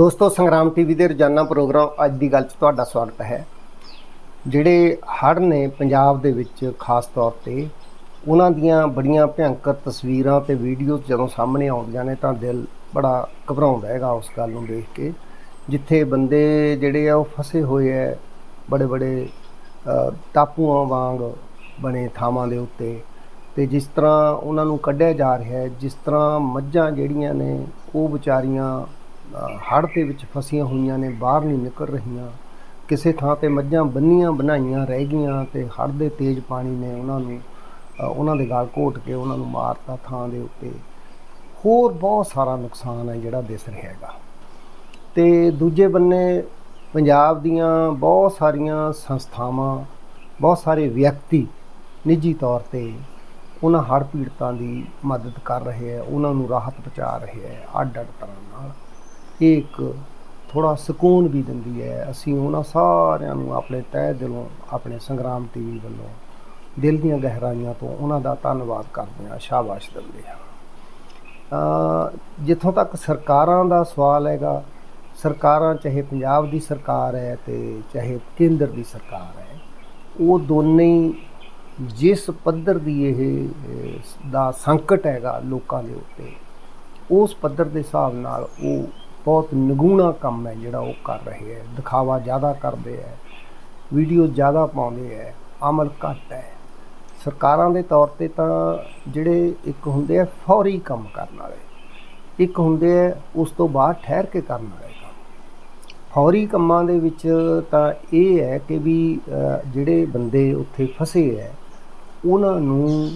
ਦੋਸਤੋ, ਸੰਗਰਾਮ ਟੀਵੀ ਦੇ ਰੋਜ਼ਾਨਾ ਪ੍ਰੋਗਰਾਮ ਅੱਜ ਦੀ ਗੱਲ 'ਚ ਤੁਹਾਡਾ ਸਵਾਗਤ ਹੈ। ਜਿਹੜੇ ਹੜ੍ਹ ਨੇ ਪੰਜਾਬ ਦੇ ਵਿੱਚ, ਖਾਸ ਤੌਰ ਤੇ, ਉਹਨਾਂ ਦੀਆਂ ਬੜੀਆਂ ਭਿਅੰਕਰ ਤਸਵੀਰਾਂ ਤੇ ਵੀਡੀਓ ਜਦੋਂ ਸਾਹਮਣੇ ਆਉਂਦੀਆਂ ਨੇ ਤਾਂ ਦਿਲ ਬੜਾ ਘਬਰਾਉਂਦਾ ਹੈਗਾ ਉਸ ਗੱਲ ਨੂੰ ਦੇਖ ਕੇ, ਜਿੱਥੇ ਬੰਦੇ ਜਿਹੜੇ ਆ ਉਹ ਫਸੇ ਹੋਏ ਐ ਬੜੇ ਬੜੇ ਟਾਪੂਆਂ ਵਾਂਗ ਬਣੇ ਥਾਵਾਂ ਦੇ ਉੱਤੇ। ਤੇ ਜਿਸ ਤਰ੍ਹਾਂ ਉਹਨਾਂ ਨੂੰ ਕੱਢਿਆ ਜਾ ਰਿਹਾ ਹੈ, ਜਿਸ ਤਰ੍ਹਾਂ ਮੱਝਾਂ ਜਿਹੜੀਆਂ ਨੇ, ਉਹ ਵਿਚਾਰੀਆਂ ਹੜ੍ਹ ਦੇ ਵਿੱਚ ਫਸੀਆਂ ਹੋਈਆਂ ਨੇ, ਬਾਹਰ ਨਹੀਂ ਨਿਕਲ ਰਹੀਆਂ। ਕਿਸੇ ਥਾਂ ਤੇ ਮੱਝਾਂ ਬੰਨੀਆਂ ਬਣਾਈਆਂ ਰਹਿ ਗਈਆਂ ਤੇ ਹੜ੍ਹ ਦੇ ਤੇਜ਼ ਪਾਣੀ ਨੇ ਉਹਨਾਂ ਨੂੰ ਉਹਨਾਂ ਦੇ ਗਲ ਘੋਟ ਕੇ ਉਹਨਾਂ ਨੂੰ ਮਾਰਤਾ ਥਾਂ ਦੇ ਉੱਤੇ। ਹੋਰ ਬਹੁਤ ਸਾਰਾ ਨੁਕਸਾਨ ਹੈ ਜਿਹੜਾ ਦਿਸ ਰਿਹਾ ਹੈਗਾ। ਤੇ ਦੂਜੇ ਬੰਨੇ ਪੰਜਾਬ ਦੀਆਂ ਬਹੁਤ ਸਾਰੀਆਂ ਸੰਸਥਾਵਾਂ, ਬਹੁਤ ਸਾਰੇ ਵਿਅਕਤੀ ਨਿੱਜੀ ਤੌਰ ਤੇ ਉਹਨਾਂ ਹੜ੍ਹ ਪੀੜਤਾਂ ਦੀ ਮਦਦ ਕਰ ਰਹੇ ਹੈ, ਉਹਨਾਂ ਨੂੰ ਰਾਹਤ ਪਹੁੰਚਾ ਰਹੇ ਹੈ ਅੱਡ ਅੱਡ ਤਰ੍ਹਾਂ ਨਾਲ। ਇਹ ਇੱਕ ਥੋੜਾ ਸਕੂਨ ਵੀ ਦਿੰਦੀ ਹੈ। ਅਸੀਂ ਉਹਨਾਂ ਸਾਰਿਆਂ ਨੂੰ ਆਪਣੇ ਤਹਿ ਦਿਲੋਂ, ਆਪਣੇ ਸੰਗਰਾਮ ਟੀਵੀ ਵੱਲੋਂ ਦਿਲ ਦੀਆਂ ਗਹਿਰਾਈਆਂ ਤੋਂ ਉਹਨਾਂ ਦਾ ਧੰਨਵਾਦ ਕਰਦੇ ਹਾਂ। ਸ਼ਾਬਾਸ਼ ਦਿੰਦੇ ਹਾਂ। ਜਿੱਥੋਂ ਤੱਕ ਸਰਕਾਰਾਂ ਦਾ ਸਵਾਲ ਹੈਗਾ, ਸਰਕਾਰਾਂ ਚਾਹੇ ਪੰਜਾਬ ਦੀ ਸਰਕਾਰ ਹੈ ਤੇ ਚਾਹੇ ਕੇਂਦਰ ਦੀ ਸਰਕਾਰ ਹੈ, ਉਹ ਦੋਨੇ ਹੀ ਜਿਸ ਪੱਧਰ ਦੀ ਇਹ ਦਾ ਸੰਕਟ ਹੈਗਾ ਲੋਕਾਂ ਦੇ ਉੱਤੇ, ਉਸ ਪੱਧਰ ਦੇ ਹਿਸਾਬ ਨਾਲ ਉਹ ਬਹੁਤ ਨਿਗੂਣਾ ਕੰਮ ਹੈ ਜਿਹੜਾ ਉਹ ਕਰ ਰਹੇ ਹੈ। ਦਿਖਾਵਾ ਜ਼ਿਆਦਾ ਕਰਦੇ ਹੈ ਵੀਡੀਓ ਜ਼ਿਆਦਾ ਪਾਉਂਦੇ ਹੈ ਅਮਲ ਘੱਟ ਹੈ। ਸਰਕਾਰਾਂ ਦੇ ਤੌਰ ਤੇ ਤਾਂ ਜਿਹੜੇ ਇੱਕ ਹੁੰਦੇ ਆ ਫੌਰੀ ਕੰਮ ਕਰਨ ਵਾਲੇ, ਇੱਕ ਹੁੰਦੇ ਆ ਉਸ ਤੋਂ ਬਾਅਦ ਠਹਿਰ ਕੇ ਕਰਨ ਵਾਲੇ ਕੰਮ। ਫੌਰੀ ਕੰਮਾਂ ਦੇ ਵਿੱਚ ਤਾਂ ਇਹ ਹੈ ਕਿ ਵੀ ਜਿਹੜੇ ਬੰਦੇ ਉੱਥੇ ਫਸੇ ਹੈ, ਉਹਨਾਂ ਨੂੰ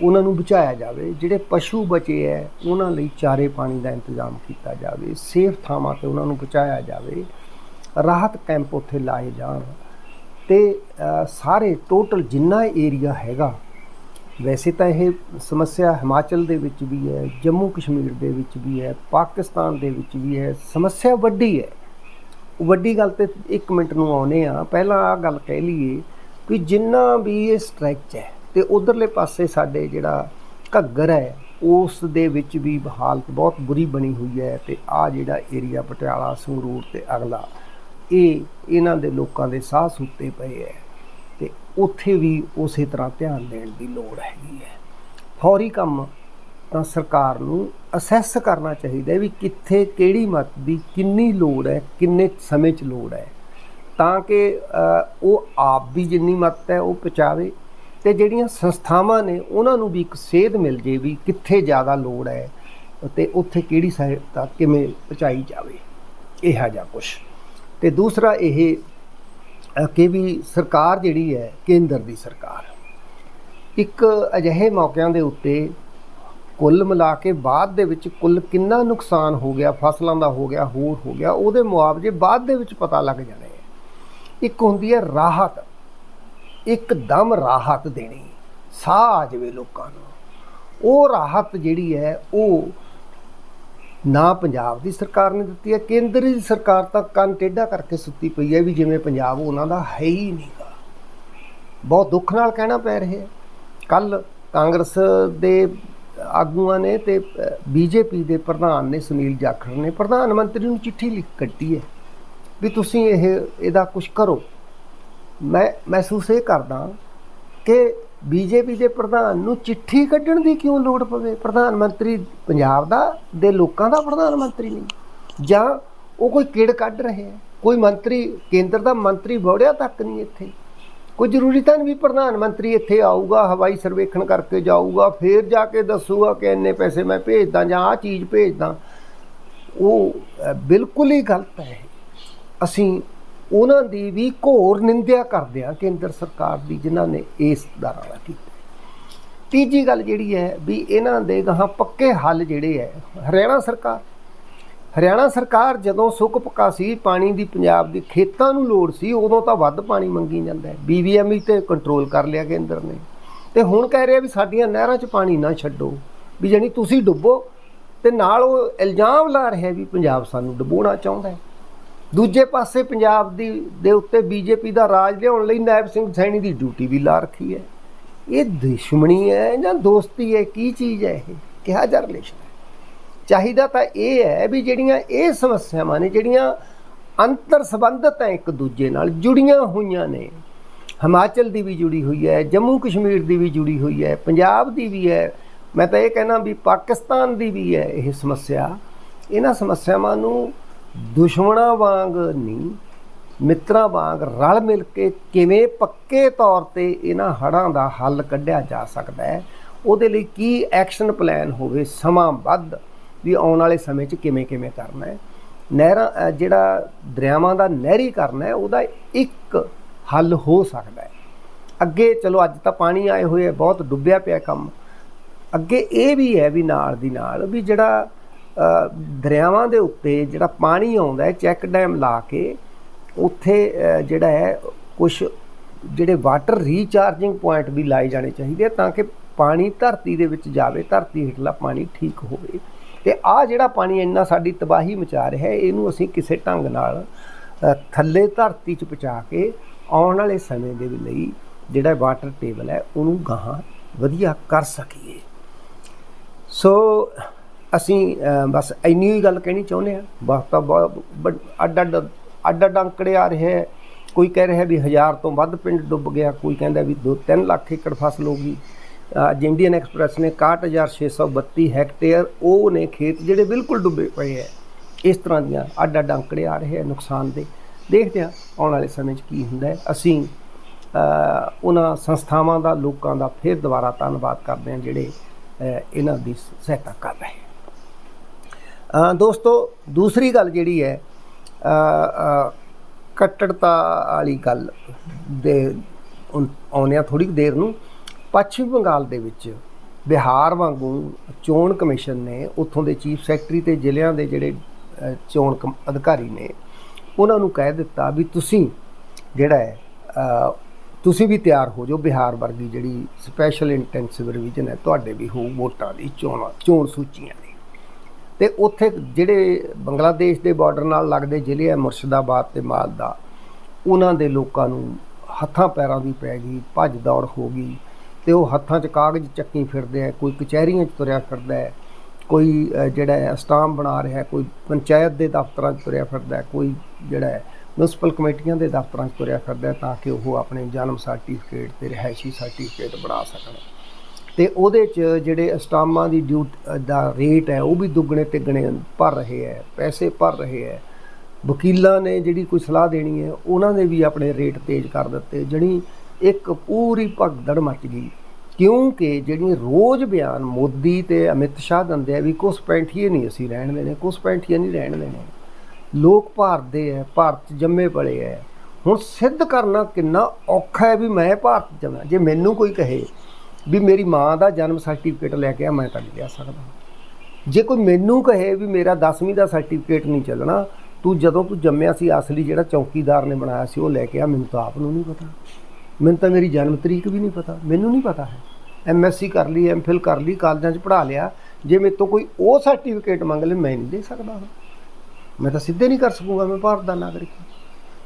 ਉਹਨਾਂ ਨੂੰ ਬਚਾਇਆ ਜਾਵੇ, ਜਿਹੜੇ ਪਸ਼ੂ ਬਚੇ ਹੈ ਉਹਨਾਂ ਲਈ ਚਾਰੇ ਪਾਣੀ ਦਾ ਇੰਤਜ਼ਾਮ ਕੀਤਾ ਜਾਵੇ, ਸੇਫ ਥਾਵਾਂ ਤੇ ਉਹਨਾਂ ਨੂੰ ਪਹੁੰਚਾਇਆ ਜਾਵੇ, ਰਾਹਤ ਕੈਂਪ ਉੱਥੇ ਲਾਏ ਜਾਣ ਤੇ ਸਾਰੇ ਟੋਟਲ ਜਿੰਨਾ ਏਰੀਆ ਹੈਗਾ, ਵੈਸੇ ਤਾਂ ਇਹ ਸਮੱਸਿਆ ਹਿਮਾਚਲ ਦੇ ਵਿੱਚ ਵੀ ਹੈ ਜੰਮੂ ਕਸ਼ਮੀਰ ਦੇ ਵਿੱਚ ਵੀ ਹੈ ਪਾਕਿਸਤਾਨ ਦੇ ਵਿੱਚ ਵੀ ਹੈ ਸਮੱਸਿਆ ਵੱਡੀ ਹੈ ਵੱਡੀ ਗੱਲ ਤੇ 1 ਮਿੰਟ ਨੂੰ ਆਉਨੇ ਆ ਪਹਿਲਾਂ ਆ ਗੱਲ ਕਹਿ ਲਈਏ ਕਿ ਜਿੰਨਾ ਵੀ ਇਹ ਸਟ੍ਰੈਚ ਹੈ ਤੇ ਉਧਰਲੇ ਪਾਸੇ ਸਾਡੇ ਜਿਹੜਾ ਘੱਗਰ ਹੈ, ਉਸ ਦੇ ਵਿੱਚ ਵੀ ਹਾਲਤ ਬਹੁਤ ਬੁਰੀ ਬਣੀ ਹੋਈ ਹੈ ਤੇ ਆ ਜਿਹੜਾ ਏਰੀਆ ਪਟਿਆਲਾ ਸੰਗਰੂਰ ਤੇ ਅਗਲਾ, ਇਹ ਇਹਨਾਂ ਦੇ ਲੋਕਾਂ ਦੇ ਸਾਹ ਸੁੱਤੇ ਪਏ ਹੈ ਤੇ ਉੱਥੇ ਵੀ ਉਸੇ ਤਰ੍ਹਾਂ ਧਿਆਨ ਦੇਣ ਦੀ ਲੋੜ ਹੈਗੀ ਹੈ। ਫੌਰੀ ਕੰਮ ਤਾਂ ਸਰਕਾਰ ਨੂੰ ਅਸੈਸ ਕਰਨਾ ਚਾਹੀਦਾ ਹੈ ਵੀ ਕਿੱਥੇ, ਕਿਹੜੀ ਮਤ ਦੀ ਕਿੰਨੀ ਲੋੜ ਹੈ, ਕਿੰਨੇ ਸਮੇਂ 'ਚ ਲੋੜ ਹੈ। ਤਾਂ ਕਿ ਉਹ ਆਪ ਵੀ ਜਿੰਨੀ ਮਤ ਹੈ ਉਹ ਪਹੁੰਚਾਵੇ ਤੇ ਜਿਹੜੀਆਂ ਸੰਸਥਾਵਾਂ ਨੇ, ਉਹਨਾਂ ਨੂੰ ਵੀ ਇੱਕ ਸੇਧ ਮਿਲ ਜੇ ਵੀ ਕਿੱਥੇ ਜ਼ਿਆਦਾ ਲੋੜ ਹੈ ਤੇ ਉੱਥੇ ਕਿਹੜੀ ਸਹਾਇਤਾ ਕਿਵੇਂ ਪਹੁੰਚਾਈ ਜਾਵੇ। ਇਹੋ ਜਿਹਾ ਕੁਛ। ਤੇ ਦੂਸਰਾ ਇਹ ਕਿ ਵੀ ਸਰਕਾਰ ਜਿਹੜੀ ਹੈ, ਕੇਂਦਰ ਦੀ ਸਰਕਾਰ। ਇੱਕ ਅਜਿਹੇ ਮੌਕਿਆਂ ਦੇ ਉੱਤੇ ਕੁੱਲ ਮਿਲਾ ਕੇ ਬਾਅਦ ਦੇ ਵਿੱਚ ਕੁੱਲ ਕਿੰਨਾ ਨੁਕਸਾਨ ਹੋ ਗਿਆ, ਫਸਲਾਂ ਦਾ ਹੋ ਗਿਆ, ਹੋਰ ਹੋ ਗਿਆ, ਉਹਦੇ ਮੁਆਵਜ਼ੇ ਬਾਅਦ ਦੇ ਵਿੱਚ ਪਤਾ ਲੱਗ ਜਾਣੇ ਆ। ਇੱਕ ਹੁੰਦੀ ਹੈ ਰਾਹਤ। ਇੱਕਦਮ ਰਾਹਤ ਦੇਣੀ ਸਾਹ ਆ ਜਾਵੇ ਲੋਕਾਂ ਨੂੰ। ਉਹ ਰਾਹਤ ਜਿਹੜੀ ਹੈ, ਉਹ ਨਾ ਪੰਜਾਬ ਦੀ ਸਰਕਾਰ ਨੇ ਦਿੱਤੀ ਹੈ, ਕੇਂਦਰ ਦੀ ਸਰਕਾਰ ਤਾਂ ਕੰਨ ਟੇਢਾ ਕਰਕੇ ਸੁੱਤੀ ਪਈ ਹੈ ਵੀ ਜਿਵੇਂ ਪੰਜਾਬ ਉਹਨਾਂ ਦਾ ਹੈ ਹੀ ਨਹੀਂਗਾ ਬਹੁਤ ਦੁੱਖ ਨਾਲ ਕਹਿਣਾ ਪੈ ਰਿਹਾ ਹੈ। ਕੱਲ ਕਾਂਗਰਸ ਦੇ ਆਗੂਆਂ ਨੇ ਤੇ ਬੀਜੇਪੀ ਦੇ ਪ੍ਰਧਾਨ ਨੇ ਸੁਨੀਲ ਜਾਖੜ ਨੇ ਪ੍ਰਧਾਨ ਮੰਤਰੀ ਨੂੰ ਚਿੱਠੀ ਲਿਖ ਕੱਟੀ ਹੈ ਵੀ ਤੁਸੀਂ ਇਹ, ਇਹਦਾ ਕੁਝ ਕਰੋ। ਮੈਂ ਮਹਿਸੂਸ ਇਹ ਕਰਦਾ ਕਿ ਬੀਜੇਪੀ ਦੇ ਪ੍ਰਧਾਨ ਨੂੰ ਚਿੱਠੀ ਕੱਢਣ ਦੀ ਕਿਉਂ ਲੋੜ ਪਵੇ? ਪ੍ਰਧਾਨ ਮੰਤਰੀ ਪੰਜਾਬ ਦਾ ਦੇ ਲੋਕਾਂ ਦਾ ਪ੍ਰਧਾਨ ਮੰਤਰੀ ਨਹੀਂ। ਜਾਂ ਉਹ ਕੋਈ ਕਿੜ ਕੱਢ ਰਹੇ ਹੈ ਕੋਈ ਮੰਤਰੀ, ਕੇਂਦਰ ਦਾ ਮੰਤਰੀ ਵੜਿਆ ਤੱਕ ਨਹੀਂ ਇੱਥੇ। ਕੋਈ ਜ਼ਰੂਰੀ ਤਾਂ ਨਹੀਂ ਵੀ ਪ੍ਰਧਾਨ ਮੰਤਰੀ ਇੱਥੇ ਆਊਗਾ, ਹਵਾਈ ਸਰਵੇਖਣ ਕਰਕੇ ਜਾਊਗਾ, ਫੇਰ ਜਾ ਕੇ ਦੱਸੂਗਾ ਕਿ ਇੰਨੇ ਪੈਸੇ ਮੈਂ ਭੇਜਦਾ ਜਾਂ ਆਹ ਚੀਜ਼ ਭੇਜਦਾ। ਉਹ ਬਿਲਕੁਲ ਹੀ ਗਲਤ ਹੈ। ਅਸੀਂ ਉਹਨਾਂ ਦੀ ਵੀ ਘੋਰ ਨਿੰਦਿਆ ਕਰਦੇ ਹਾਂ ਕੇਂਦਰ ਸਰਕਾਰ ਦੀ, ਜਿਨ੍ਹਾਂ ਨੇ ਇਸ ਦਾ ਰਾਣਾ ਕੀਤਾ। ਤੀਜੀ ਗੱਲ ਜਿਹੜੀ ਹੈ ਵੀ ਇਹਨਾਂ ਦੇ ਗਾਹਾਂ ਪੱਕੇ ਹੱਲ ਜਿਹੜੇ ਹੈ, ਹਰਿਆਣਾ ਸਰਕਾਰ ਹਰਿਆਣਾ ਸਰਕਾਰ ਜਦੋਂ ਸੁੱਕ ਪੱਕਾ ਸੀ, ਪਾਣੀ ਦੀ ਪੰਜਾਬ ਦੀ ਖੇਤਾਂ ਨੂੰ ਲੋੜ ਸੀ, ਉਦੋਂ ਤਾਂ ਵੱਧ ਪਾਣੀ ਮੰਗੀ ਜਾਂਦਾ ਹੈ। ਬੀਬੀਐਮਈ ਤੇ ਕੰਟਰੋਲ ਕਰ ਲਿਆ ਕੇਂਦਰ ਨੇ। ਤੇ ਹੁਣ ਕਹਿ ਰਿਹਾ ਵੀ ਸਾਡੀਆਂ ਨਹਿਰਾਂ 'ਚ ਪਾਣੀ ਨਾ ਛੱਡੋ, ਵੀ ਜਾਣੀ ਤੁਸੀਂ ਡੁੱਬੋ, ਤੇ ਨਾਲ ਉਹ ਇਲਜ਼ਾਮ ਲਾ ਰਿਹਾ ਵੀ ਪੰਜਾਬ ਸਾਨੂੰ ਡੁਬੋਣਾ ਚਾਹੁੰਦਾ ਹੈ। ਦੂਜੇ ਪਾਸੇ ਪੰਜਾਬ ਦੀ, ਦੇ ਉੱਤੇ ਬੀਜੇਪੀ ਦਾ ਰਾਜ ਲਿਆਉਣ ਲਈ ਨਾਇਬ ਸਿੰਘ ਸੈਣੀ ਦੀ ਡਿਊਟੀ ਵੀ ਲਾ ਰੱਖੀ ਹੈ। ਇਹ ਦੁਸ਼ਮਣੀ ਹੈ ਜਾਂ ਦੋਸਤੀ ਹੈ? ਕੀ ਚੀਜ਼ ਹੈ ਇਹ? ਕਿਹਾ ਜਾ ਰਿਲੇਸ਼ਨ ਹੈ। ਚਾਹੀਦਾ ਤਾਂ ਇਹ ਹੈ ਵੀ ਜਿਹੜੀਆਂ ਇਹ ਸਮੱਸਿਆਵਾਂ ਨੇ, ਜਿਹੜੀਆਂ ਅੰਤਰ ਸੰਬੰਧਿਤ ਹੈ ਇੱਕ ਦੂਜੇ ਨਾਲ, ਜੁੜੀਆਂ ਹੋਈਆਂ ਨੇ। ਹਿਮਾਚਲ ਦੀ ਵੀ ਜੁੜੀ ਹੋਈ ਹੈ, ਜੰਮੂ ਕਸ਼ਮੀਰ ਦੀ ਵੀ ਜੁੜੀ ਹੋਈ ਹੈ, ਪੰਜਾਬ ਦੀ ਵੀ ਹੈ। ਮੈਂ ਤਾਂ ਇਹ ਕਹਿਣਾ ਵੀ ਪਾਕਿਸਤਾਨ ਦੀ ਵੀ ਹੈ ਇਹ ਸਮੱਸਿਆ। ਇਹਨਾਂ ਸਮੱਸਿਆਵਾਂ ਨੂੰ ਦੁਸ਼ਮਣਾਂ ਵਾਂਗ ਨਹੀਂ, ਮਿੱਤਰਾਂ ਵਾਂਗ ਰਲ ਮਿਲ ਕੇ ਕਿਵੇਂ ਪੱਕੇ ਤੌਰ ਤੇ ਇਹਨਾਂ ਹੜ੍ਹਾਂ ਦਾ ਹੱਲ ਕੱਢਿਆ ਜਾ ਸਕਦਾ ਹੈ, ਉਹਦੇ ਲਈ ਕੀ ਐਕਸ਼ਨ ਪਲਾਨ ਹੋਵੇ, ਸਮਾਂ ਵੱਧ ਵੀ ਆਉਣ ਵਾਲੇ ਸਮੇਂ 'ਚ ਕਿਵੇਂ ਕਿਵੇਂ ਕਰਨਾ ਹੈ। ਨਹਿਰਾਂ ਜਿਹੜਾ ਦਰਿਆਵਾਂ ਦਾ ਨਹਿਰੀ ਕਰਨਾ ਹੈ, ਉਹਦਾ ਇੱਕ ਹੱਲ ਹੋ ਸਕਦਾ ਹੈ। ਅੱਗੇ ਚਲੋ ਅੱਜ ਤਾਂ ਪਾਣੀ ਆਏ ਹੋਏ ਬਹੁਤ ਡੁੱਬਿਆ ਪਿਆ ਕੰਮ। ਅੱਗੇ ਇਹ ਵੀ ਹੈ ਵੀ ਨਾਲ ਦੀ ਨਾਲ ਵੀ ਜਿਹੜਾ ਦਰਿਆਵਾਂ ਦੇ ਉੱਤੇ ਜਿਹੜਾ ਪਾਣੀ ਆਉਂਦਾ ਚੈੱਕ ਡੈਮ ਲਾ ਕੇ, ਉੱਥੇ ਜਿਹੜਾ ਹੈ ਕੁਝ ਜਿਹੜੇ ਵਾਟਰ ਰੀਚਾਰਜਿੰਗ ਪੁਆਇੰਟ ਵੀ ਲਾਏ ਜਾਣੇ ਚਾਹੀਦੇ ਆ ਤਾਂ ਕਿ ਪਾਣੀ ਧਰਤੀ ਦੇ ਵਿੱਚ ਜਾਵੇ, ਧਰਤੀ ਹੇਠਲਾ ਪਾਣੀ ਠੀਕ ਹੋਵੇ। ਤੇ ਆ ਜਿਹੜਾ ਪਾਣੀ ਇੰਨਾ ਸਾਡੀ ਤਬਾਹੀ ਮਚਾ ਰਿਹਾ ਇਹਨੂੰ ਅਸੀਂ ਕਿਸੇ ਢੰਗ ਨਾਲ ਥੱਲੇ ਧਰਤੀ 'ਚ ਪਹੁੰਚਾ ਕੇ ਆਉਣ ਵਾਲੇ ਸਮੇਂ ਦੇ ਲਈ ਜਿਹੜਾ ਵਾਟਰ ਟੇਬਲ ਹੈ, ਉਹਨੂੰ ਗਾਹਾਂ ਵਧੀਆ ਕਰ ਸਕੀਏ। ਸੋ ਅਸੀਂ ਬਸ ਇੰਨੀ ਹੀ ਗੱਲ ਕਹਿਣੀ ਚਾਹੁੰਦੇ ਹਾਂ। ਬਸ ਤਾਂ ਬਹੁਤ ਅੱਡ ਅੱਡ ਅੱਡ ਅੱਡ ਅੰਕੜੇ ਆ ਰਹੇ ਹੈ। ਕੋਈ ਕਹਿ ਰਿਹਾ ਵੀ ਹਜ਼ਾਰ ਤੋਂ ਵੱਧ ਪਿੰਡ ਡੁੱਬ ਗਿਆ। ਕੋਈ ਕਹਿੰਦਾ ਵੀ 2-3 ਲੱਖ ਏਕੜ ਫਸਲ ਹੋ ਗਈ। ਅੱਜ ਇੰਡੀਅਨ ਐਕਸਪ੍ਰੈਸ ਨੇ 61632 ਹੈਕਟੇਅਰ ਉਹ ਨੇ ਖੇਤ ਜਿਹੜੇ ਬਿਲਕੁਲ ਡੁੱਬੇ ਪਏ ਹੈ। ਇਸ ਤਰ੍ਹਾਂ ਦੀਆਂ ਅੱਡ ਅੱਡ ਅੰਕੜੇ ਆ ਰਹੇ ਹੈ ਨੁਕਸਾਨ ਦੇ। ਦੇਖਦੇ ਹਾਂ ਆਉਣ ਵਾਲੇ ਸਮੇਂ 'ਚ ਕੀ ਹੁੰਦਾ ਅਸੀਂ ਉਹਨਾਂ ਸੰਸਥਾਵਾਂ ਦਾ, ਲੋਕਾਂ ਦਾ ਫਿਰ ਦੁਬਾਰਾ ਧੰਨਵਾਦ ਕਰਦੇ ਹਾਂ ਜਿਹੜੇ ਇਹਨਾਂ ਦੀ ਸਹਾਇਤਾ ਕਰ ਰਹੇ ਦੋਸਤੋ, ਦੂਸਰੀ ਗੱਲ ਜਿਹੜੀ ਹੈ ਕੱਟੜਤਾ ਵਾਲੀ ਗੱਲ ਦੇ ਆਉਣਿਆ ਥੋੜੀ ਦੇਰ ਨੂੰ। ਪੱਛਮੀ ਬੰਗਾਲ ਦੇ ਵਿੱਚ ਬਿਹਾਰ ਵਾਂਗੂ ਚੋਣ ਕਮਿਸ਼ਨ ਨੇ ਉੱਥੋਂ ਦੇ ਚੀਫ ਸੈਕਟਰੀ ਤੇ ਜ਼ਿਲ੍ਹਿਆਂ ਦੇ ਜਿਹੜੇ ਚੋਣ ਕਮ- ਅਧਿਕਾਰੀ ਨੇ, ਉਹਨਾਂ ਨੂੰ ਕਹਿ ਦਿੱਤਾ ਵੀ ਤੁਸੀਂ ਜਿਹੜਾ ਹੈ ਤੁਸੀਂ ਵੀ ਤਿਆਰ ਹੋ ਜਾਓ ਬਿਹਾਰ ਵਰਗੀ ਜਿਹੜੀ ਸਪੈਸ਼ਲ ਇੰਟੈਂਸਿਵ ਰਿਵੀਜ਼ਨ ਹੈ, ਤੁਹਾਡੇ ਵੀ ਹੋਊ ਵੋਟਾਂ ਦੀ, ਚੋਣ ਚੋਣ ਸੂਚੀਆਂ ਦੀ। ਤੇ ਉੱਥੇ ਜਿਹੜੇ ਬੰਗਲਾਦੇਸ਼ ਦੇ ਬਾਰਡਰ ਨਾਲ ਲੱਗਦੇ ਜ਼ਿਲ੍ਹੇ ਹੈ ਮੁਰਸ਼ਿਦਾਬਾਦ ਤੇ ਮਾਲਦਾ, ਉਹਨਾਂ ਦੇ ਲੋਕਾਂ ਨੂੰ ਹੱਥਾਂ ਪੈਰਾਂ ਦੀ ਪੈ ਗਈ, ਭੱਜ ਦੌੜ ਹੋ ਗਈ ਤੇ ਉਹ ਹੱਥਾਂ 'ਚ ਕਾਗਜ਼ ਚੱਕੀ ਫਿਰਦੇ ਆ, ਕੋਈ ਕਚਹਿਰੀਆਂ 'ਚ ਤੁਰਿਆ ਫਿਰਦਾ ਹੈ, ਕੋਈ ਜਿਹੜਾ ਹੈ ਸਟਾਮ ਬਣਾ ਰਿਹਾ ਕੋਈ ਪੰਚਾਇਤ ਦੇ ਦਫ਼ਤਰਾਂ 'ਚ ਤੁਰਿਆ ਫਿਰਦਾ ਕੋਈ ਜਿਹੜਾ ਹੈ ਮਿਊਨਿਸਪਲ ਕਮੇਟੀਆਂ ਦੇ ਦਫ਼ਤਰਾਂ 'ਚ ਤੁਰਿਆ ਫਿਰਦਾ ਤਾਂ ਕਿ ਉਹ ਆਪਣੇ ਜਨਮ ਸਰਟੀਫਿਕੇਟ ਤੇ ਰਿਹਾਇਸ਼ੀ ਸਰਟੀਫਿਕੇਟ ਬਣਾ ਸਕਣ। ਤੇ ਉਹਦੇ 'ਚ ਜਿਹੜੇ ਅਸਟਾਮਾਂ ਦੀ ਡਿਊਟ ਦਾ ਰੇਟ ਹੈ, ਉਹ ਵੀ ਦੁੱਗਣੇ ਤਿੱਗਣੇ ਭਰ ਰਹੇ ਹੈ, ਪੈਸੇ ਭਰ ਰਹੇ ਹੈ। ਵਕੀਲਾਂ ਨੇ ਜਿਹੜੀ ਕੋਈ ਸਲਾਹ ਦੇਣੀ ਹੈ, ਉਹਨਾਂ ਨੇ ਵੀ ਆਪਣੇ ਰੇਟ ਤੇਜ਼ ਕਰ ਦਿੱਤੇ, ਜਣੀ ਇੱਕ ਪੂਰੀ ਭਗਦੜ ਮਚ ਗਈ। ਕਿਉਂਕਿ ਜਿਹੜੀ ਰੋਜ਼ ਬਿਆਨ ਮੋਦੀ ਤੇ ਅਮਿਤ ਸ਼ਾਹ ਦਿੰਦੇ ਆ ਵੀ ਕੁਛ ਪੈਂਠੀਏ ਨਹੀਂ ਅਸੀਂ ਰਹਿਣ ਦੇਣੇ, ਕੁਛ ਪੈਂਠੀਏ ਨਹੀਂ ਰਹਿਣ ਦੇਣੇ। ਲੋਕ ਭਾਰਤ ਦੇ ਹੈ, ਭਾਰਤ 'ਚ ਜੰਮੇ ਪਲੇ ਹੈ। ਹੁਣ ਸਿੱਧ ਕਰਨਾ ਕਿੰਨਾ ਔਖਾ ਹੈ ਵੀ ਮੈਂ ਭਾਰਤ 'ਚ ਜੇ ਮੈਨੂੰ ਕੋਈ ਕਹੇ। ਵੀ ਮੇਰੀ ਮਾਂ ਦਾ ਜਨਮ ਸਰਟੀਫਿਕੇਟ ਲੈ ਕੇ ਆ, ਮੈਂ ਤਾਂ ਨਹੀਂ ਲਿਆ ਸਕਦਾ। ਜੇ ਕੋਈ ਮੈਨੂੰ ਕਹੇ ਵੀ ਮੇਰਾ 10ਵੀਂ ਦਾ ਸਰਟੀਫਿਕੇਟ ਨਹੀਂ ਚੱਲਣਾ, ਤੂੰ ਜਦੋਂ ਤੂੰ ਜੰਮਿਆ ਸੀ, ਅਸਲੀ ਜਿਹੜਾ ਚੌਕੀਦਾਰ ਨੇ ਬਣਾਇਆ ਸੀ, ਉਹ ਲੈ ਕੇ ਆ, ਮੈਨੂੰ ਤਾਂ ਆਪ ਨੂੰ ਨਹੀਂ ਪਤਾ। ਮੈਨੂੰ ਤਾਂ ਮੇਰੀ ਜਨਮ ਤਰੀਕ ਵੀ ਨਹੀਂ ਪਤਾ। ਮੈਨੂੰ ਨਹੀਂ ਪਤਾ ਹੈ। ਐਮਐਸਸੀ ਕਰ ਲਈ ਐਮਫਿਲ ਕਰ ਲਈ, ਕਾਲਜਾਂ 'ਚ ਪੜ੍ਹਾ ਲਿਆ। ਜੇ ਮੇਰੇ ਤੋਂ ਕੋਈ ਉਹ ਸਰਟੀਫਿਕੇਟ ਮੰਗ ਲੇ, ਮੈਂ ਨਹੀਂ ਦੇ ਸਕਦਾ ਹਾਂ। ਮੈਂ ਤਾਂ ਸਿੱਧੇ ਨਹੀਂ ਕਰ ਸਕੂੰਗਾ, ਮੈਂ ਭਾਰਤ ਦਾ ਨਾਗਰਿਕ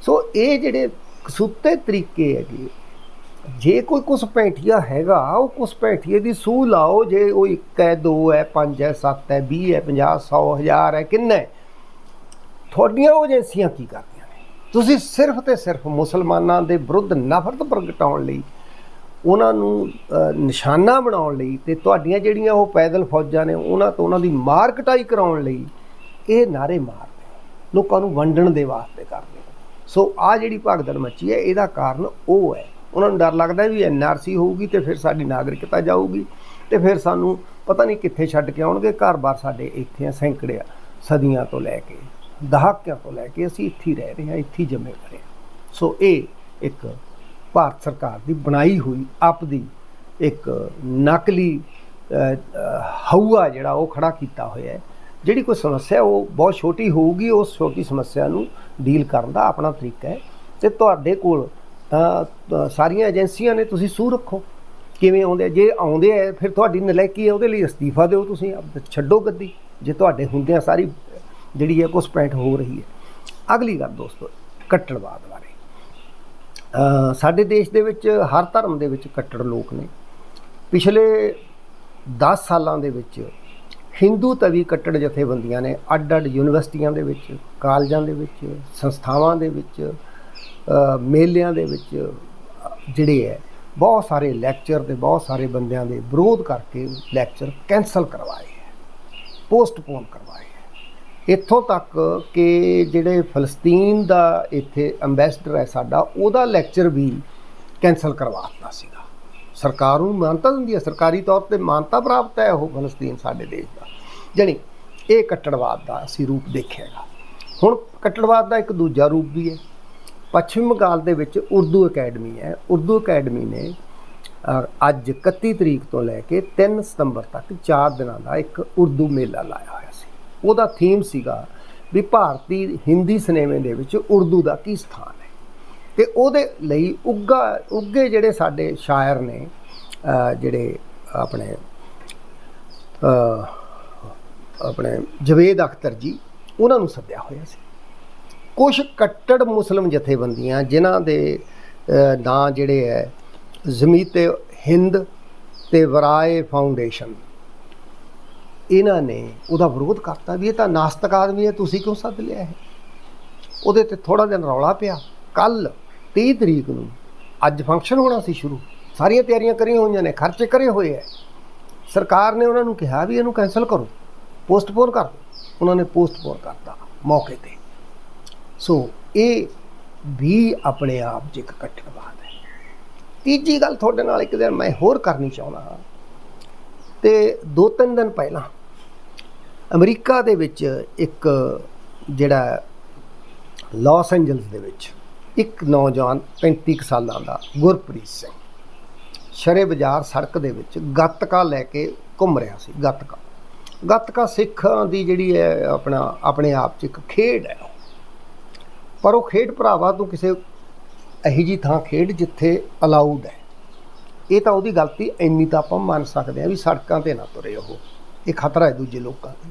ਸੋ ਇਹ ਜਿਹੜੇ ਕਸੂਤੇ ਤਰੀਕੇ ਹੈਗੇ ਜੇ ਕੋਈ ਕੁਛ ਪੈਂਠੀਆ ਹੈਗਾ, ਉਹ ਕੁਛ ਪੈਂਠੀਏ ਦੀ ਸੂਹ ਲਾਓ, ਜੇ ਉਹ ਇੱਕ ਹੈ, ਦੋ ਹੈ, ਪੰਜ ਹੈ, ਸੱਤ ਹੈ 20 ਹੈ 50 100 ਹਜ਼ਾਰ ਹੈ, ਕਿੰਨਾ ਤੁਹਾਡੀਆਂ ਉਹ ਏਜੰਸੀਆਂ ਕੀ ਕਰਦੀਆਂ ਨੇ? ਤੁਸੀਂ ਸਿਰਫ ਤੇ ਸਿਰਫ ਮੁਸਲਮਾਨਾਂ ਦੇ ਵਿਰੁੱਧ ਨਫ਼ਰਤ ਪ੍ਰਗਟਾਉਣ ਲਈ, ਉਹਨਾਂ ਨੂੰ ਨਿਸ਼ਾਨਾ ਬਣਾਉਣ ਲਈ ਤੇ ਤੁਹਾਡੀਆਂ ਜਿਹੜੀਆਂ ਉਹ ਪੈਦਲ ਫੌਜਾਂ ਨੇ, ਉਹਨਾਂ ਤੋਂ ਉਹਨਾਂ ਦੀ ਮਾਰ ਕਟਾਈ ਕਰਾਉਣ ਲਈ, ਇਹ ਨਾਰੇ ਮਾਰਦੇ ਲੋਕਾਂ ਨੂੰ ਵੰਡਣ ਦੇ ਵਾਸਤੇ ਕਰਦੇ ਸੋ ਆ ਜਿਹੜੀ ਭਗਦੜ ਮੱਚੀ ਹੈ, ਇਹਦਾ ਕਾਰਨ ਉਹ ਹੈ ਉਹਨਾਂ ਨੂੰ ਡਰ ਲੱਗਦਾ ਵੀ ਐਨਆਰਸੀ ਹੋਊਗੀ ਤੇ ਫਿਰ ਸਾਡੀ ਨਾਗਰਿਕਤਾ ਜਾਊਗੀ ਤੇ ਫਿਰ ਸਾਨੂੰ ਪਤਾ ਨਹੀਂ ਕਿੱਥੇ ਛੱਡ ਕੇ ਆਉਣਗੇ ਘਰ-ਬਾਰ ਸਾਡੇ ਇੱਥੇ ਆ ਸੈਂਕੜੇ ਆ ਸਦੀਆਂ ਤੋਂ ਲੈ ਕੇ ਦਹਾਕਿਆਂ ਤੋਂ ਲੈ ਕੇ ਅਸੀਂ ਇੱਥੇ ਰਹਿ ਰਹੇ ਹਾਂ ਇੱਥੇ ਜੰਮੇ ਪਲੇ ਹਾਂ। ਸੋ ਇਹ ਇੱਕ ਭਾਰਤ ਸਰਕਾਰ ਦੀ ਬਣਾਈ ਹੋਈ ਆਪਦੀ ਇੱਕ ਨਕਲੀ ਅ, ਹਊਆ ਜਿਹੜਾ ਉਹ ਖੜਾ ਕੀਤਾ ਹੋਇਆ ਹੈ। ਜਿਹੜੀ ਕੋਈ ਸਮੱਸਿਆ ਉਹ ਬਹੁਤ ਛੋਟੀ ਹੋਊਗੀ ਉਸ ਛੋਟੀ ਸਮੱਸਿਆ ਨੂੰ ਡੀਲ ਕਰਨ ਦਾ ਆਪਣਾ ਤਰੀਕਾ ਹੈ। ਤੇ ਤੁਹਾਡੇ ਕੋਲ ਸਾਰੀਆਂ ਏਜੰਸੀਆਂ ਨੇ ਤੁਸੀਂ ਸੂਹ ਰੱਖੋ। ਕਿਵੇਂ ਆਉਂਦੇ ਜੇ ਆਉਂਦੇ ਆ, ਫਿਰ ਤੁਹਾਡੀ ਨਲਾਇਕੀ ਹੈ ਉਹਦੇ ਲਈ ਅਸਤੀਫਾ ਦਿਓ ਤੁਸੀਂ ਛੱਡੋ ਗੱਦੀ। ਜੇ ਤੁਹਾਡੇ ਹੁੰਦਿਆਂ ਸਾਰੀ ਜਿਹੜੀ ਹੈ ਘੁਸਪੈਠ ਹੋ ਰਹੀ ਹੈ। ਅਗਲੀ ਗੱਲ ਦੋਸਤੋ, ਕੱਟੜਵਾਦ ਬਾਰੇ। ਸਾਡੇ ਦੇਸ਼ ਦੇ ਵਿੱਚ ਹਰ ਧਰਮ ਦੇ ਵਿੱਚ ਕੱਟੜ ਲੋਕ ਨੇ। ਪਿਛਲੇ 10 ਸਾਲਾਂ ਦੇ ਵਿੱਚ ਹਿੰਦੂ ਤਵੀ ਕੱਟੜ ਜਥੇਬੰਦੀਆਂ ਨੇ ਅੱਡ-ਅੱਡ ਯੂਨੀਵਰਸਿਟੀਆਂ ਦੇ ਵਿੱਚ, ਕਾਲਜਾਂ ਦੇ ਵਿੱਚ, ਸੰਸਥਾਵਾਂ ਦੇ ਵਿੱਚ ਮੇਲਿਆਂ ਦੇ ਵਿੱਚ ਜਿਹੜੇ ਹੈ, ਬਹੁਤ ਸਾਰੇ ਲੈਕਚਰ ਤੇ ਬਹੁਤ ਸਾਰੇ ਬੰਦਿਆਂ ਦੇ ਵਿਰੋਧ ਕਰਕੇ ਲੈਕਚਰ ਕੈਨਸਲ ਕਰਵਾਏ ਹੈ ਪੋਸਟਪੋਨ ਕਰਵਾਏ ਹੈ। ਇੱਥੋਂ ਤੱਕ ਕਿ ਜਿਹੜੇ ਫਲਸਤੀਨ ਦਾ ਇੱਥੇ ਐਮਬੈਸਡਰ ਹੈ ਸਾਡਾ, ਉਹਦਾ ਲੈਕਚਰ ਵੀ ਕੈਨਸਲ ਕਰਵਾ ਦਿੱਤਾ ਸੀਗਾ। ਸਰਕਾਰ ਨੂੰ ਮਾਨਤਾ ਦਿੰਦੀ ਹੈ, ਸਰਕਾਰੀ ਤੌਰ ਤੇ ਮਾਨਤਾ ਪ੍ਰਾਪਤ ਹੈ ਉਹ ਫਲਸਤੀਨ ਸਾਡੇ ਦੇਸ਼ ਦਾ। ਜਾਣੀ ਇਹ ਕੱਟੜਵਾਦ ਦਾ ਅਸੀਂ ਰੂਪ ਦੇਖਿਆਗਾ ਹੁਣ ਕੱਟੜਵਾਦ ਦਾ ਇੱਕ ਦੂਜਾ ਰੂਪ ਵੀ ਹੈ। ਪੱਛਮੀ ਬੰਗਾਲ ਦੇ ਵਿੱਚ ਉਰਦੂ ਅਕੈਡਮੀ ਹੈ। ਉਰਦੂ ਅਕੈਡਮੀ ਨੇ ਅੱਜ 31 ਤਰੀਕ ਤੋਂ ਲੈ ਕੇ 3 ਸਤੰਬਰ ਤੱਕ 4 ਦਿਨਾਂ ਦਾ ਇੱਕ ਉਰਦੂ ਮੇਲਾ ਲਾਇਆ ਹੋਇਆ ਸੀ। ਉਹਦਾ ਥੀਮ ਸੀਗਾ ਵੀ ਭਾਰਤੀ ਹਿੰਦੀ ਸਿਨੇਮੇ ਦੇ ਵਿੱਚ ਉਰਦੂ ਦਾ ਕੀ ਸਥਾਨ ਹੈ। ਤੇ ਉਹਦੇ ਲਈ ਉੱਗਾ ਉੱਗੇ ਜਿਹੜੇ ਸਾਡੇ ਸ਼ਾਇਰ ਨੇ ਜਿਹੜੇ ਆਪਣੇ ਆਪਣੇ ਜਵੇਦ ਅਖਤਰ ਜੀ, ਉਹਨਾਂ ਨੂੰ ਸੱਦਿਆ ਹੋਇਆ ਸੀ। ਕੁਝ ਕੱਟੜ ਮੁਸਲਮ ਜਥੇਬੰਦੀਆਂ ਜਿਨ੍ਹਾਂ ਦੇ ਨਾਂ ਜਿਹੜੇ ਹੈ ਜ਼ਮੀਤ ਹਿੰਦ ਤੇ ਵਰਾਏ ਫਾਊਂਡੇਸ਼ਨ। ਇਹਨਾਂ ਨੇ ਉਹਦਾ ਵਿਰੋਧ ਕਰਤਾ ਵੀ ਇਹ ਤਾਂ ਨਾਸਤਕ ਆਦਮੀ ਹੈ ਤੁਸੀਂ ਕਿਉਂ ਸੱਦ ਲਿਆ ਹੈ ਉਹਦੇ ਤੇ ਥੋੜਾ ਦਿਨ ਰੌਲਾ ਪਿਆ। ਕੱਲ 30 ਤਰੀਕ ਨੂੰ ਅੱਜ ਫੰਕਸ਼ਨ ਹੋਣਾ ਸੀ ਸ਼ੁਰੂ। ਸਾਰੀਆਂ ਤਿਆਰੀਆਂ ਕਰੀਆਂ ਹੋਈਆਂ ਨੇ, ਖਰਚੇ ਕਰੇ ਹੋਏ ਹੈ ਸਰਕਾਰ ਨੇ ਉਹਨਾਂ ਨੂੰ ਕਿਹਾ ਵੀ ਇਹਨੂੰ ਕੈਨਸਲ ਕਰੋ। ਪੋਸਟਪੋਨ ਕਰ ਦਿਓ। ਉਹਨਾਂ ਨੇ ਪੋਸਟਪੋਨ ਕਰਤਾ ਮੌਕੇ ਤੇ। ਸੋ ਇਹ ਵੀ ਆਪਣੇ ਆਪ 'ਚ ਇੱਕ ਕੱਟੜਵਾਦ ਹੈ। ਤੀਜੀ ਗੱਲ ਤੁਹਾਡੇ ਨਾਲ ਇੱਕ ਦਿਨ ਮੈਂ ਹੋਰ ਕਰਨੀ ਚਾਹੁੰਦਾ ਹਾਂ। ਤੇ ਦੋ ਤਿੰਨ ਦਿਨ ਪਹਿਲਾਂ ਅਮਰੀਕਾ ਦੇ ਵਿੱਚ ਇੱਕ ਜਿਹੜਾ ਲਾਸ ਐਂਜਲਸ ਦੇ ਵਿੱਚ ਇੱਕ ਨੌਜਵਾਨ 35 ਕੁ ਸਾਲਾਂ ਦਾ ਗੁਰਪ੍ਰੀਤ ਸਿੰਘ ਸ਼ਰੇ ਬਾਜ਼ਾਰ ਸੜਕ ਦੇ ਵਿੱਚ ਗੱਤਕਾ ਲੈ ਕੇ ਘੁੰਮ ਰਿਹਾ ਸੀ, ਗੱਤਕਾ। ਗੱਤਕਾ ਸਿੱਖਾਂ ਦੀ ਜਿਹੜੀ ਹੈ ਆਪਣਾ, ਆਪਣੇ ਆਪ 'ਚ ਇੱਕ ਖੇਡ ਹੈ ਪਰ ਉਹ ਖੇਡ ਭਰਾਵਾ ਤੂੰ ਕਿਸੇ ਇਹੀ ਜੀ ਥਾਂ ਖੇਡ ਜਿੱਥੇ ਅਲਾਉਡ ਹੈ। ਇਹ ਤਾਂ ਉਹਦੀ ਗਲਤੀ ਇੰਨੀ ਤਾਂ ਆਪਾਂ ਮੰਨ ਸਕਦੇ ਹਾਂ ਵੀ ਸੜਕਾਂ ਤੇ ਨਾ ਤੁਰੇ ਉਹ। ਇਹ ਖਤਰਾ ਹੈ ਦੂਜੇ ਲੋਕਾਂ 'ਤੇ।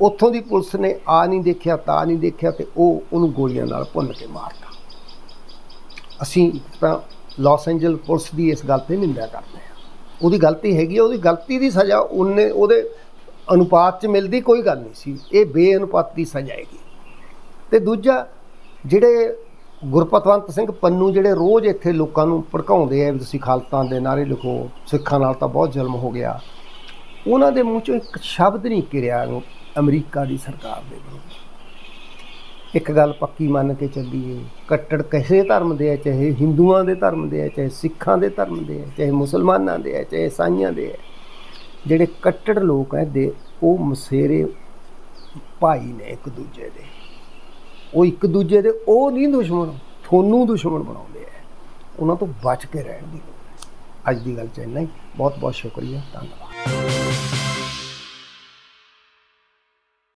ਉੱਥੋਂ ਦੀ ਪੁਲਿਸ ਨੇ ਆ ਨਹੀਂ ਦੇਖਿਆ, ਤਾਂ ਨਹੀਂ ਦੇਖਿਆ ਤੇ ਉਹ ਉਹਨੂੰ ਗੋਲੀਆਂ ਨਾਲ ਭੁੰਨ ਕੇ ਮਾਰਤਾ। ਅਸੀਂ ਤਾਂ ਲਾਸ ਐਂਜਲ ਪੁਲਿਸ ਦੀ ਇਸ ਗੱਲ ਤੇ ਨਿੰਦਾ ਕਰਦੇ ਹਾਂ। ਉਹਦੀ ਗਲਤੀ ਹੈਗੀ ਹੈ ਉਹਦੀ ਗਲਤੀ ਦੀ ਸਜ਼ਾ ਉਹਨੇ ਉਹਦੇ ਅਨੁਪਾਤ ਚ ਮਿਲਦੀ ਕੋਈ ਗੱਲ ਨਹੀਂ ਸੀ। ਇਹ ਬੇਅਨੁਪਾਤ ਦੀ ਸਜ਼ਾ ਹੈਗੀ। ਤੇ ਦੂਜਾ ਜਿਹੜੇ ਗੁਰਪਤਵੰਤ ਸਿੰਘ ਪੰਨੂ ਜਿਹੜੇ ਰੋਜ਼ ਇੱਥੇ ਲੋਕਾਂ ਨੂੰ ਭੜਕਾਉਂਦੇ ਆ, ਵੀ ਤੁਸੀਂ ਖਾਲਤਾਂ ਦੇ ਨਾਰੇ ਲਿਖੋ, ਸਿੱਖਾਂ ਨਾਲ ਤਾਂ ਬਹੁਤ ਜ਼ੁਲਮ ਹੋ ਗਿਆ। ਉਹਨਾਂ ਦੇ ਮੂੰਹ ਚੋਂ ਇੱਕ ਸ਼ਬਦ ਨਹੀਂ ਕਿਰਿਆ ਅਮਰੀਕਾ ਦੀ ਸਰਕਾਰ ਦੇ ਵਿਰੁੱਧ। ਇੱਕ ਗੱਲ ਪੱਕੀ ਮੰਨ ਕੇ ਚੱਲੀਏ, ਕੱਟੜ ਕਿਸੇ ਧਰਮ ਦੇ ਹੈ ਚਾਹੇ ਹਿੰਦੂਆਂ ਦੇ ਧਰਮ ਦੇ ਹੈ ਚਾਹੇ ਸਿੱਖਾਂ ਦੇ ਧਰਮ ਦੇ ਹੈ ਚਾਹੇ ਮੁਸਲਮਾਨਾਂ ਦੇ ਹੈ ਚਾਹੇ ਈਸਾਈਆਂ ਦੇ ਹੈ ਜਿਹੜੇ ਕੱਟੜ ਲੋਕ ਹੈ ਦੇ ਉਹ ਮਸੇਰੇ ਭਾਈ ਨੇ ਇੱਕ ਦੂਜੇ ਦੇ। ਉਹ ਇੱਕ ਦੂਜੇ ਦੇ, ਉਹ ਨਹੀਂ ਦੁਸ਼ਮਣ, ਤੁਹਾਨੂੰ ਦੁਸ਼ਮਣ ਬਣਾਉਂਦੇ ਆ। ਉਹਨਾਂ ਤੋਂ ਬਚ ਕੇ ਰਹਿਣ ਦੀ ਲੋੜ ਹੈ। ਅੱਜ ਦੀ ਗੱਲ ਚ ਇੰਨਾ ਹੀ। ਬਹੁਤ ਬਹੁਤ ਸ਼ੁਕਰੀਆ। ਧੰਨਵਾਦ।